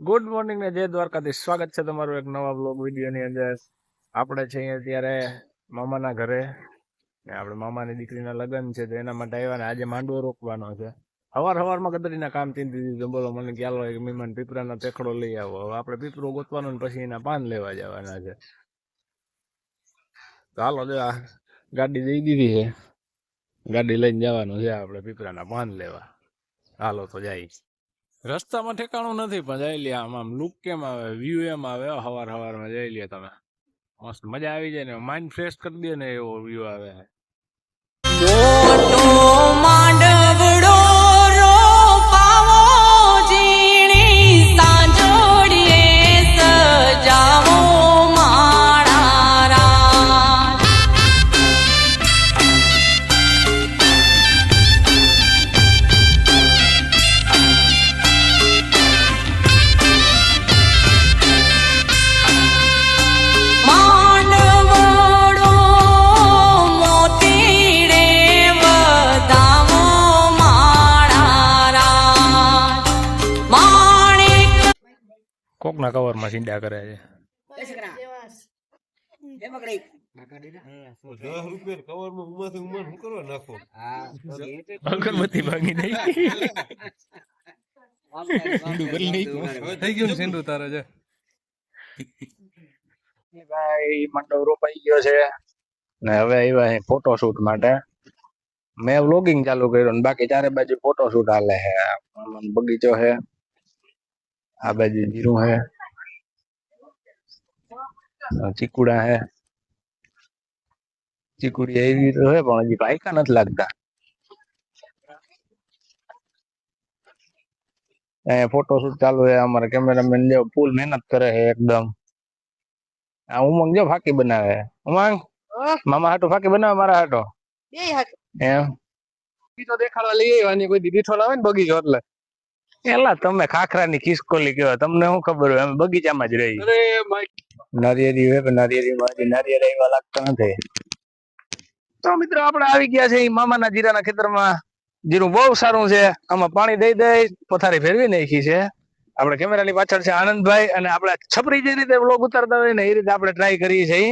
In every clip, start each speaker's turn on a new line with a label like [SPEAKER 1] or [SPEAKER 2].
[SPEAKER 1] Good morning ને જય દ્વારકાથી સ્વાગત છે તમારું એક નવા બ્લોગ વિડીયોની અંદર. આપણે છે અહીંયા અત્યારે મામાના ઘરે આપણે મામાની દીકરીના લગ્ન છે તો એના માટે આવ્યા ને આજે માંડવો રોકવાનો છે. હવાર હવારમાં કદરીના કામ ચિંતી દીધું. બોલો, મને ખ્યાલ હોય કે મહેમાન પીપરાના પેખડો લઈ આવો. હવે આપણે પીપરો ગોતવાનો ને પછી એના પાન લેવા જવાના છે. તો હાલો, જો આ ગાડી દઈ દીધી છે. ગાડી લઈને જવાનું છે આપણે પીપરાના પાન લેવા. હાલો, તો જાય. રસ્તામાં ઠેકાણું નથી, પણ જઈ લે આમ આમ લુક કેમ આવે વ્યૂ એમ આવે હવાર હવારમાં જઈ લે તમે. મસ્ત મજા આવી જાય ને માઇન્ડ ફ્રેશ કરી દે ને એવો વ્યૂ આવે. કોકના કવરમાં સિંડા કરે છે. અગરબત્તી ભાગી
[SPEAKER 2] થઈ ગયું સિંધુ તારે છે
[SPEAKER 1] ભાઈ મંડપ રોપાઈ ગયો છે ને હવે આવ્યા ફોટોશૂટ માટે. મેં વ્લોગિંગ ચાલુ કર્યું ને બાકી ચારે બાજુ ફોટોશૂટ હાલે છે બગીચો છે આ બાજુ જીરું હે. ચીકુડા હે. ચીકુડી એવી તો હે પણ હજી પાયકા નથી લાગતા. અહીંયા ફોટોશૂટ ચાલુ છે અમારા કેમેરામેન જો ફૂલ મહેનત કરે છે એકદમ. આ ઉમંગ જો ફાકી બનાવે ઉમંગ મામા હાટો ફાકી બનાવે મારા હાટો? એમ?
[SPEAKER 2] બીજો દેખાડવા લઈ આવ્યા કોઈ દીદી થોડા આવે ને બગીચો એટલે.
[SPEAKER 1] એલા તમે ખાખરાની ખિસકોલી કહેવાય તમને શું ખબર હોય? અમે બગીચામાં જ રહી નારિયેરી હોય પણ નારિયેરી માંથી નારિયેર એવા લાગતા નથી. તો મિત્રો આપણે આવી ગયા છે મામાના જીરાના ખેતરમાં. જીરું બહુ સારું છે. આમાં પાણી દઈ દઈ પથારી ફેરવી નાખી છે. આપણે કેમેરાની પાછળ છે આનંદભાઈ અને આપણે છપરી જે રીતે બ્લોગ ઉતારતા હોય ને એ રીતે આપણે ટ્રાય કરીએ છીએ.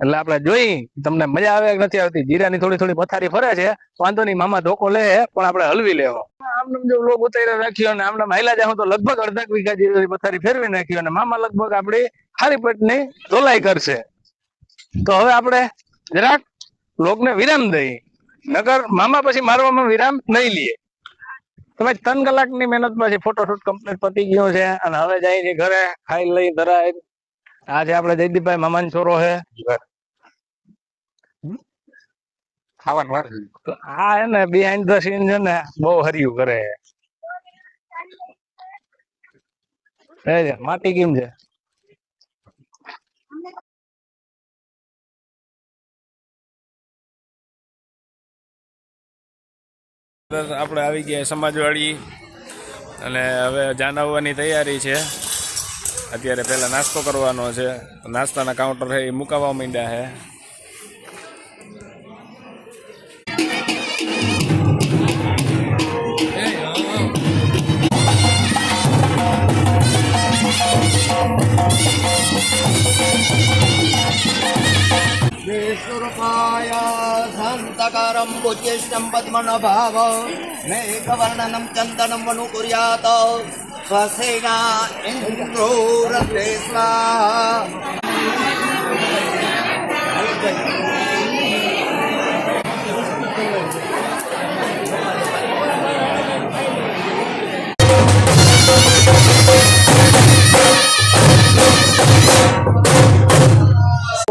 [SPEAKER 1] એટલે આપણે જોઈ તમને મજા આવે નથી આવતી? જીરાની થોડી થોડી પથારી ફરે છે. વાંધો નહીં મામા ધોકો લે પણ આપણે હલવી લેવો. આમને જો વ્લોગ ઉતારી રાખ્યો અને આમને મહિલા જાઉં તો લગભગ અડધા વીઘા જેવી પથારી ફેરવી નાખ્યો અને મામા લગભગ આપણી ખાલી પેટની ધોલાઈ કરશે. તો હવે આપણે જરાક લોકને વિરામ દઈ નગર મામા પછી મારવામાં વિરામ નહીં લઈએ તમે ત્રણ કલાકની મહેનત પછી ફોટોશૂટ કમ્પ્લીટ પતી ગયો છે અને હવે જાય છે ઘરે, ખાઈ લઈ, ધરાય. આજે આપણે જયદીપભાઈ મામાનો છોરો છે.
[SPEAKER 2] ખાવાનું વાર
[SPEAKER 1] તો આ હે ને બિહાઇન્ડ ધ સીન છે ને બહુ હરિયું કરે છે માટી કેમ છે? આપણે આવી ગયા સમાજવાળી અને હવે જાનવવાની તૈયારી છે. અત્યારે પહેલાં નાસ્તો કરવાનો છે. નાસ્તાના કાઉન્ટર છે એ મુકાવવા માંડ્યા છે
[SPEAKER 3] विष्णुरूपाय शान्तकारं भुज्येष्टं पद्मनभाव मेघवर्णनं चन्दनं वनुकुर्यात् स्वसेना इन्द्रो रथे स्वाहा